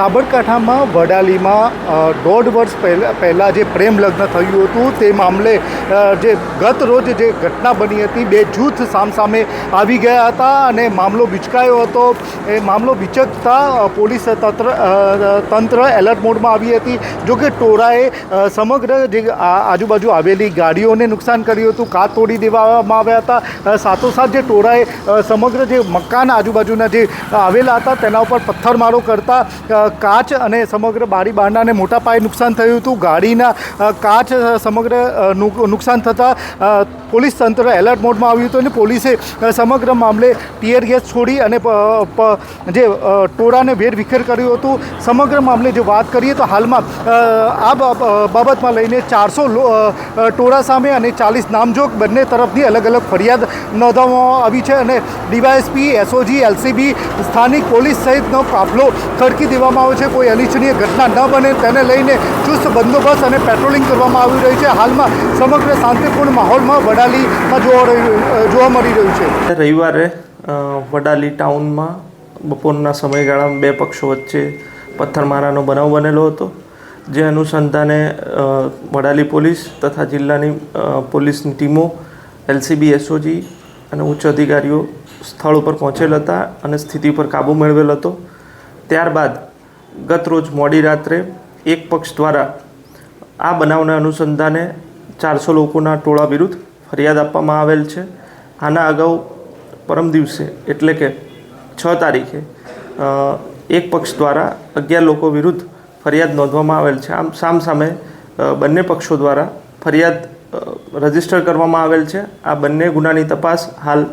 સાબરકાંઠામાં વડાલીમાં દોઢ વર્ષ પહેલાં પહેલાં જે પ્રેમ લગ્ન થયું હતું, તે મામલે જે ગત રોજ જે ઘટના બની હતી, બે જૂથ સામસામે આવી ગયા હતા અને મામલો વિચકાયો હતો. એ મામલો વિચકતા પોલીસ તંત્ર તંત્ર એલર્ટ મોડમાં આવી હતી. જોકે ટોળાએ સમગ્ર જે આજુબાજુ આવેલી ગાડીઓને નુકસાન કર્યું હતું, કાર તોડી દેવામાં આવ્યા હતા. સાથોસાથ જે ટોળાએ સમગ્ર જે મકાન આજુબાજુના જે આવેલા હતા, તેના ઉપર પથ્થરમારો કરતા કાચ અને સમગ્ર બારી બારણાને મોટા પાયે નુકસાન થયું હતું. ગાડીના કાચ સમગ્ર નુકસાન થતાં પોલીસ તંત્ર એલર્ટ મોડમાં આવ્યું હતું અને પોલીસે સમગ્ર મામલે ટીયર ગેસ છોડી અને જે ટોળાને વેરવિખેર કર્યું હતું. સમગ્ર મામલે જો વાત કરીએ તો હાલમાં આ બાબ- બાબતમાં લઈને ચારસો ટોળા સામે અને ચાલીસ નામજોગ બંને તરફની અલગ અલગ ફરિયાદ નોંધવામાં આવી છે અને ડીવાયએસપી, એસઓજી, એલસીબી, સ્થાનિક પોલીસ સહિતનો કાફલો ખડકી દેવામાં આવ્યો છે, કોઈ અનિચ્છનીય ઘટના ન બને, તેને લઈને ચુસ્ત બંદોબસ્ત અને પેટ્રોલિંગ કરવામાં આવી રહ્યું છે. હાલમાં સમગ્ર શાંતિપૂર્ણ માહોલમાં વડાલીમાં જોવા રહ્યું જોવા મળી રહ્યું છે. રવિવારે વડાલી ટાઉનમાં બપોરના સમયગાળામાં બે પક્ષો વચ્ચે પથ્થરમારાનો બનાવ બનેલો હતો, જે અનુસંધાને વડાલી પોલીસ તથા જિલ્લાની પોલીસની ટીમો, એલસીબી, એસઓજી અને ઉચ્ચ અધિકારીઓ સ્થળ ઉપર પહોંચેલ હતા અને સ્થિતિ પર કાબૂ મેળવેલ હતો. ત્યારબાદ ગત રોજ મોડી રાત્રે એક પક્ષ દ્વારા આ બનાવના અનુસંધાને ચારસો લોકોના ટોળા વિરુદ્ધ ફરિયાદ આપવામાં આવેલ છે. આના અગાઉ પરમ દિવસે, એટલે કે છ તારીખે એક પક્ષ દ્વારા અગિયાર લોકો વિરુદ્ધ ફરિયાદ નોંધવામાં આવેલ છે. આમ સામ સામે બંને પક્ષો દ્વારા ફરિયાદ રજિસ્ટર કરવામાં આવેલ છે. આ બંને ગુનાની તપાસ હાલ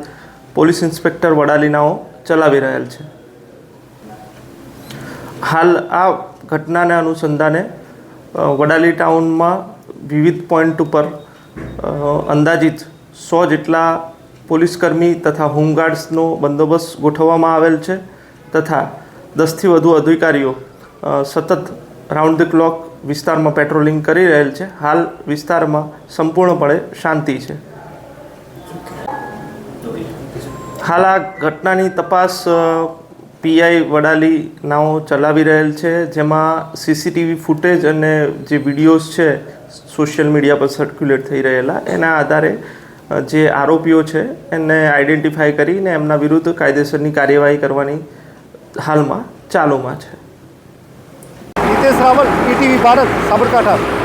પોલીસ ઇન્સ્પેક્ટર વડાલીનાઓ ચલાવી રહેલ છે. હાલ આ ઘટનાને અનુસંધાને વડાલી ટાઉનમાં વિવિધ પોઈન્ટ ઉપર અંદાજિત સો જેટલા પોલીસકર્મી તથા હોમગાર્ડ્સનો બંદોબસ્ત ગોઠવવામાં આવેલ છે તથા દસથી વધુ અધિકારીઓ સતત રાઉન્ડ ધ ક્લોક વિસ્તારમાં પેટ્રોલિંગ કરી રહેલ છે. હાલ વિસ્તારમાં સંપૂર્ણપણે શાંતિ છે. હાલ આ ઘટનાની તપાસ પીઆઈ વડાલી નાઓ ચલાવી રહેલ છે, જેમાં સીસીટીવી ફૂટેજ અને જે વિડીયોઝ છે, સોશિયલ મીડિયા પર સર્ક્યુલેટ થઈ રહેલા, એના આધારે જે આરોપીઓ છે, એને આઈડેન્ટિફાઈ કરીને એમના વિરુદ્ધ કાયદેસરની કાર્યવાહી કરવાની હાલમાં ચાલુમાં છે. હિતેશ રાવલ ભારત, સાબરકાંઠા.